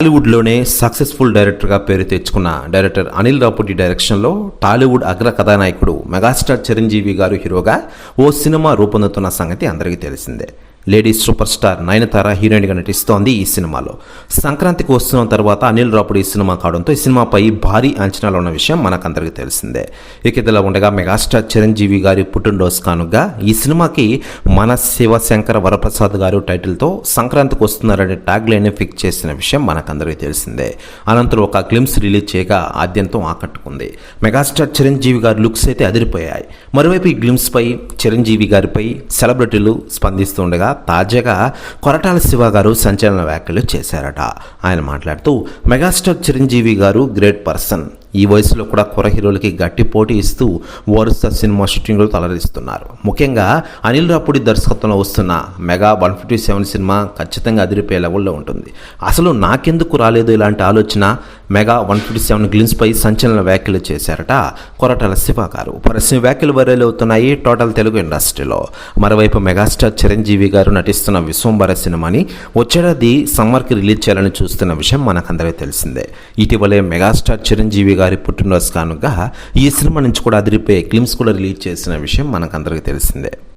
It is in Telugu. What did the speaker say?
టాలీవుడ్లోనే సక్సెస్ఫుల్ డైరెక్టర్గా పేరు తెచ్చుకున్న డైరెక్టర్ అనిల్ రాపుడి డైరెక్షన్లో టాలీవుడ్ అగ్ర కథానాయకుడు మెగాస్టార్ చిరంజీవి గారు హీరోగా ఓ సినిమా రూపొందుతున్న సంగతి అందరికీ తెలిసిందే. లేడీస్ సూపర్ స్టార్ నయనతార హీరోయిన్గా నటిస్తోంది ఈ సినిమాలో. సంక్రాంతికి వస్తున్న తర్వాత అనిల్ రాపుడు ఈ సినిమా కావడంతో ఈ సినిమాపై భారీ అంచనాలు ఉన్న విషయం మనకందరికీ తెలిసిందే. ఇక ఇదిలా ఉండగా మెగాస్టార్ చిరంజీవి గారి పుట్టినరోజు కానుగా ఈ సినిమాకి మన శివశంకర వరప్రసాద్ గారు టైటిల్తో సంక్రాంతికి వస్తున్నారనే ట్యాగ్ లైన్ ఫిక్స్ చేసిన విషయం మనకందరికీ తెలిసిందే. అనంతరం ఒక క్లిమ్స్ రిలీజ్ చేయగా ఆద్యంతం ఆకట్టుకుంది. మెగాస్టార్ చిరంజీవి గారి లుక్స్ అయితే అదిరిపోయాయి. మరోవైపు ఈ గ్లిమ్స్ పై చిరంజీవి గారిపై సెలబ్రిటీలు స్పందిస్తుండగా తాజాగా కొరటాల శివ గారు సంచలన వ్యాఖ్యలు చేశారట. ఆయన మాట్లాడుతూ మెగాస్టార్ చిరంజీవి గారు గ్రేట్ పర్సన్. ఈ వయసులో కూడా కుర హీరోలకి గట్టి పోటీ ఇస్తూ వరుస సినిమా షూటింగ్లు తలరిస్తున్నారు ముఖ్యంగా అనిల్ రాపుడి దర్శకత్వంలో వస్తున్న mega one fifty seven cinema ఖచ్చితంగా అదిరిపోయే లెవెల్లో ఉంటుంది. అసలు నాకెందుకు రాలేదు ఇలాంటి ఆలోచన? మెగా వన్ ఫిఫ్టీ సెవెన్ గ్లిమ్స్పై సంచలన వ్యాఖ్యలు చేశారట కొరటాల శివ గారు. పరిశ్రమ వ్యాఖ్యలు వైరల్ అవుతున్నాయి టోటల్ తెలుగు ఇండస్ట్రీలో. మరోవైపు మెగాస్టార్ చిరంజీవి గారు నటిస్తున్న విశ్వంబర సినిమాని వచ్చేడాది సమ్మర్కి రిలీజ్ చేయాలని చూస్తున్న విషయం మనకందరికీ తెలిసిందే. ఇటీవలే మెగాస్టార్ చిరంజీవి గారు గారి పుట్టినరోజు కానుక ఈ సినిమా నుంచి కూడా అదిరిపోయే క్లిమ్స్ కూడా రిలీజ్ చేసిన విషయం మనకందరికీ తెలిసిందే.